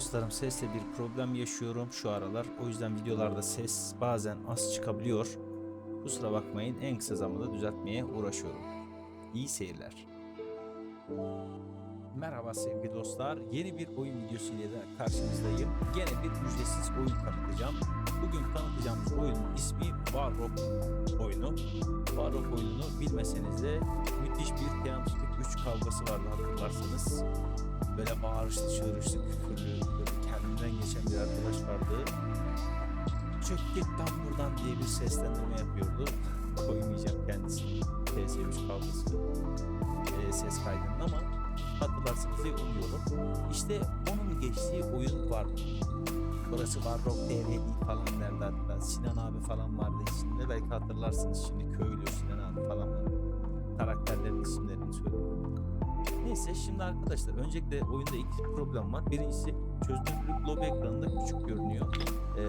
dostlarım sesle bir problem yaşıyorum şu aralar. O yüzden videolarda ses bazen az çıkabiliyor. Kusura bakmayın en kısa zamanda düzeltmeye uğraşıyorum. İyi seyirler. Merhaba sevgili dostlar. Yeni bir oyun videosu ile de karşınızdayım. Gene bir ücretsiz oyun tanıtacağım. Bugün tanıtacağımız oyunun ismi Warrock oyunu. Warrock oyununu bilmeseniz de müthiş bir Teamspeak 3 kavgası vardı hatırlarsanız. Böyle bağırışlı, çığırışlı, küfürlü, böyle kendinden geçen bir arkadaş vardı. Çök git lan buradan diye bir seslendirme yapıyordu. Koymayacağım kendisini. TS3 kavgası e, ses kaydının ama hatırlarsınız diye umuyorum. İşte onun geçtiği oyun var. Burası var Rock TR falan derdi hatta. Sinan abi falan vardı içinde. Belki hatırlarsınız şimdi köylü Sinan abi falan. Karakterlerin isimlerini söylüyorum. Neyse şimdi arkadaşlar öncelikle oyunda iki problem var. Birincisi çözünürlük lobi ekranında küçük görünüyor. Ee,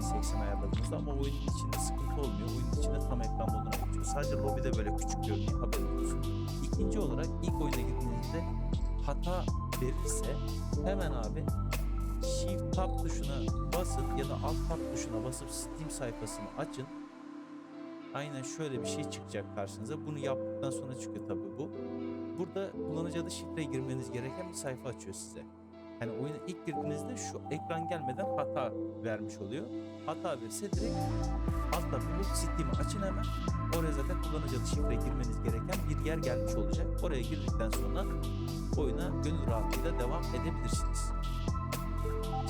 1920-1080 ayarladığınızda ama oyunun içinde sıkıntı olmuyor. Oyunun içinde tam ekran moduna geçiyor. Sadece lobide böyle küçük görünüyor haberiniz olsun. İkinci olarak ilk oyuna girdiğinizde hata verirse hemen abi Shift Tab tuşuna basın ya da Alt Tab tuşuna basıp Steam sayfasını açın. Aynen şöyle bir şey çıkacak karşınıza. Bunu yaptıktan sonra çıkıyor tabii bu. Burada kullanıcı adı şifre girmeniz gereken bir sayfa açıyor size. Yani oyuna ilk girdiğinizde şu ekran gelmeden hata vermiş oluyor. Hata verirse direkt altta bulup Steam'i açın hemen. Oraya zaten kullanıcı adı şifre girmeniz gereken bir yer gelmiş olacak. Oraya girdikten sonra oyuna gönül rahatlığıyla devam edebilirsiniz.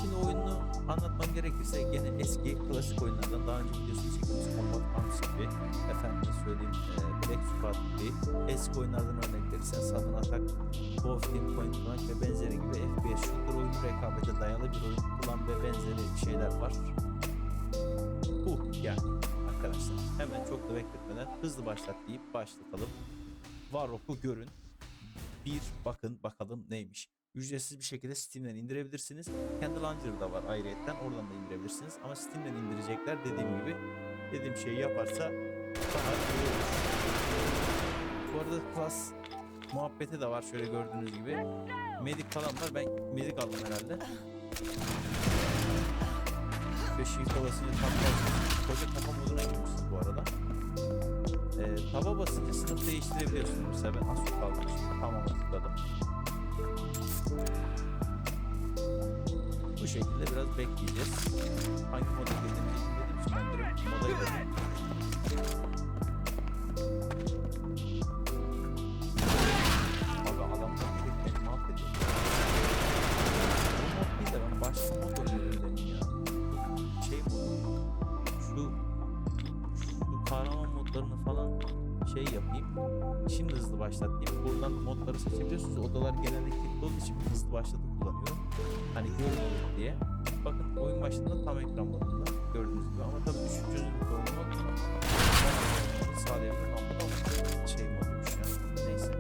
Şimdi oyununu anlatmam gerekirse gene eski klasik oyunlardan daha önce videosunu çektiğimiz Combat Arms gibi efendim söyleyeyim e, Black Squad gibi eski oyunlardan örnek verirsen Sudden Attack, Team Point Blank ve benzeri gibi FPS shooter oyunu rekabete dayalı bir oyun kullan ve benzeri şeyler var. Bu yani arkadaşlar hemen çok da bekletmeden hızlı başlat deyip başlatalım. Warrock'u görün. Bir bakın bakalım neymiş ücretsiz bir şekilde Steam'den indirebilirsiniz. Kendi Launcher da var ayrıyetten oradan da indirebilirsiniz. Ama Steam'den indirecekler dediğim gibi dediğim şeyi yaparsa daha iyi. Bu arada klas muhabbeti de var şöyle gördüğünüz gibi. Medik falan var. Ben medik aldım herhalde. Ve shift olasını tam. Koca kafa moduna girmişsiniz bu arada. Ee, taba basınca sınıf değiştirebiliyorsunuz. Mesela ben Asus kaldım. Tamam tıkladım. Bu şekilde biraz bekleyeceğiz. Hangi moda girdiğimizi bilmediğim için ben direkt moda girdim. Abi direkt beni mahvediyor. Bu mod değil de ben başka mod oynuyorum demin ya. Şey modu. Şu şu kahraman modlarını falan şey yapayım. Şimdi hızlı başlatayım. Buradan modları seçebiliyorsunuz. Odalar genelde kilitli olduğu için hızlı başlatıp kullanıyorum. Hani görünür diye. Bakın oyun başında tam ekran modunda gördüğünüz gibi ama tabii düşük çözünürlükte oynamak sağlayabilir ama bu şey moduymuş ya. Neyse.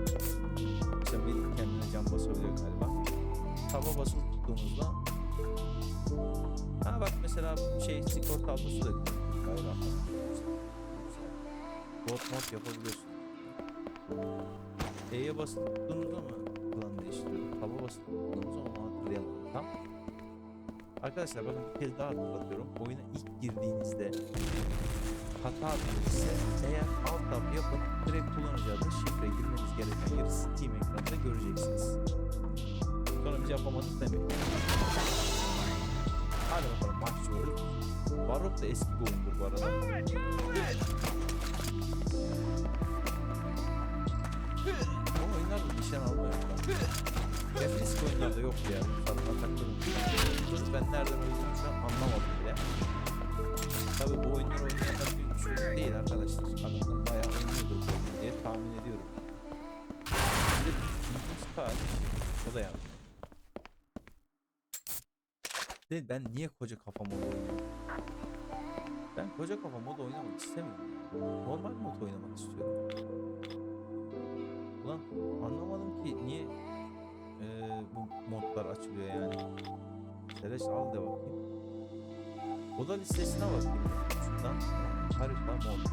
İşte Melih kendine can basabiliyor galiba. Taba basılı tuttuğunuzda Ha bak mesela şey skor tablosu da. Gayra Bot mod yapabiliyorsun. E'ye tuttuğunuzda mı klan değiştiriyor? Taba basılı tuttuğunuzda onu hatırlayamadım. Tam. Arkadaşlar bakın bir kez daha hatırlatıyorum. Oyuna ilk girdiğinizde hata verirse eğer alt tab yapıp direkt kullanıcı adı şifre girmeniz gereken yeri Steam ekranında göreceksiniz. Sonra biz yapamadık demeyin. Hadi bakalım başlıyoruz. Warrock da eski bir oyundur bu arada. Nişan almıyor. Hep eski oyunlarda yok ya. Satın atakları. Ben nereden öldüğümü şu an anlamadım bile. Tabi bu oyunlar oynayanlar bir çocuk değil arkadaşlar. Adamlar bayağı oyunu diye tahmin ediyorum. De bildiğimiz kaç. O da yani. De ben niye koca kafa modu oynuyorum? Ben koca kafa modu oynamak istemiyorum. Normal mod oynamak istiyorum. Ulan anlamadım ki niye eee, bu modlar açılıyor yani. Seleş al de bakayım. Oda listesine bakayım. Şuradan harita mod.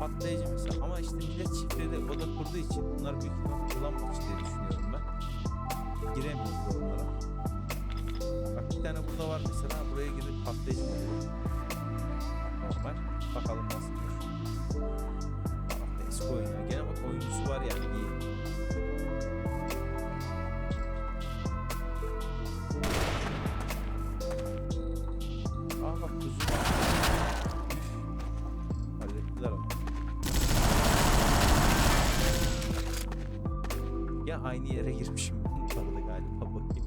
Patlayıcı mesela ama işte millet şifreli oda kurduğu için bunlar büyük ihtimal kullanmak diye düşünüyorum ben. giremiyoruz oralara. Bak bir tane burada var mesela. Buraya gidip patlayıcı mı? Normal. Bakalım nasıldır. Oyun ya. Gene bak oyuncusu var yani iyi. Bak kuzu. Hallettiler onu. Ya aynı yere girmişim bu arada galiba bakayım.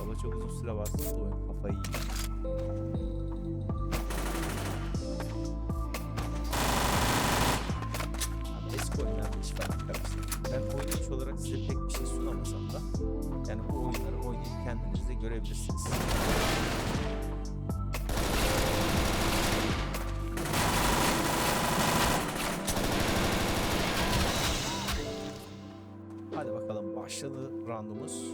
Baba çok uzun süre da oyun kafayı yiyor. Yani bu oyunları oynayıp kendiniz de görebilirsiniz. Hadi bakalım başladı roundumuz.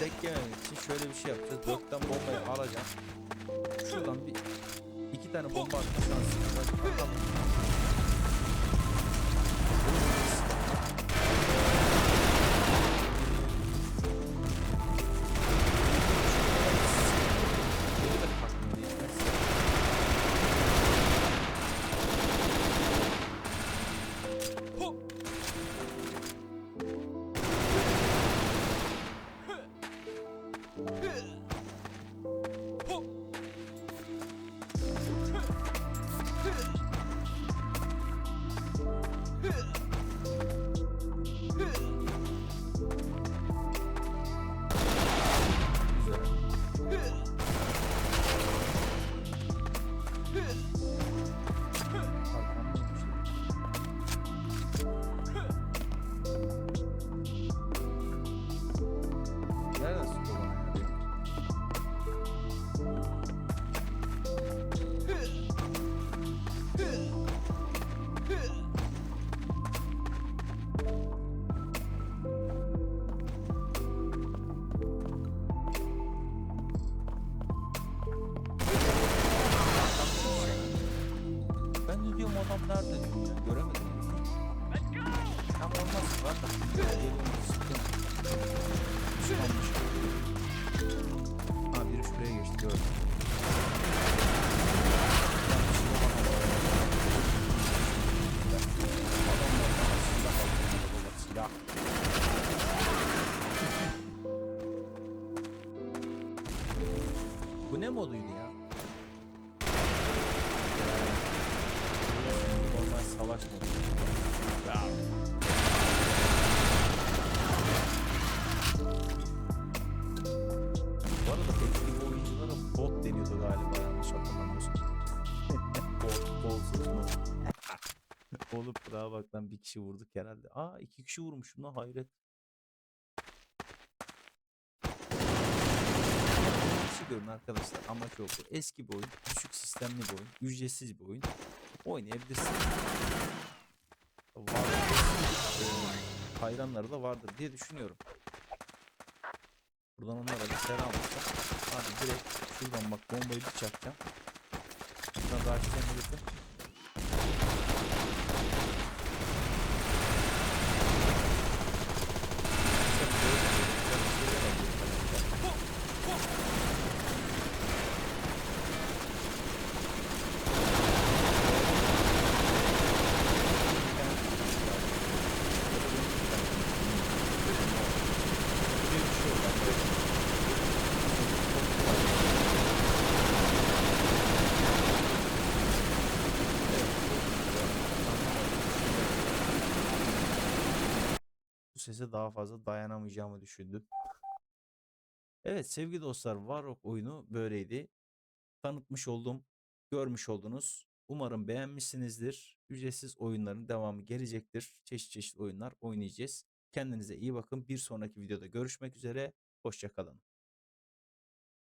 Tek yememek için şöyle bir şey yapacağız. Dörtten bombayı alacağım. Şuradan bir iki tane bomba atma var. Bakalım. 哼 ne moduydu ya? Normal savaş modu. Bu arada eski oyunculara bot deniyordu galiba yanlış hatırlamıyorsam. bot, bolsuz mu? Oğlum daha bak lan bir kişi vurduk herhalde. Aa iki kişi vurmuşum lan hayret. Kişi görün arkadaşlar amaç o bu. Eski bir oyun, düşük sistemli bir oyun, ücretsiz bir oyun. Oynayabilirsiniz. Var, eee, hayranları da vardır diye düşünüyorum. Buradan onlara bir selam olsun. Hadi direkt şuradan bak bombayı bir çakacağım. Şuradan rahatlıkla gidip. Sese daha fazla dayanamayacağımı düşündüm. Evet sevgili dostlar Warrock oyunu böyleydi. Tanıtmış oldum, görmüş oldunuz. Umarım beğenmişsinizdir. Ücretsiz oyunların devamı gelecektir. Çeşit çeşit oyunlar oynayacağız. Kendinize iyi bakın. Bir sonraki videoda görüşmek üzere. Hoşçakalın.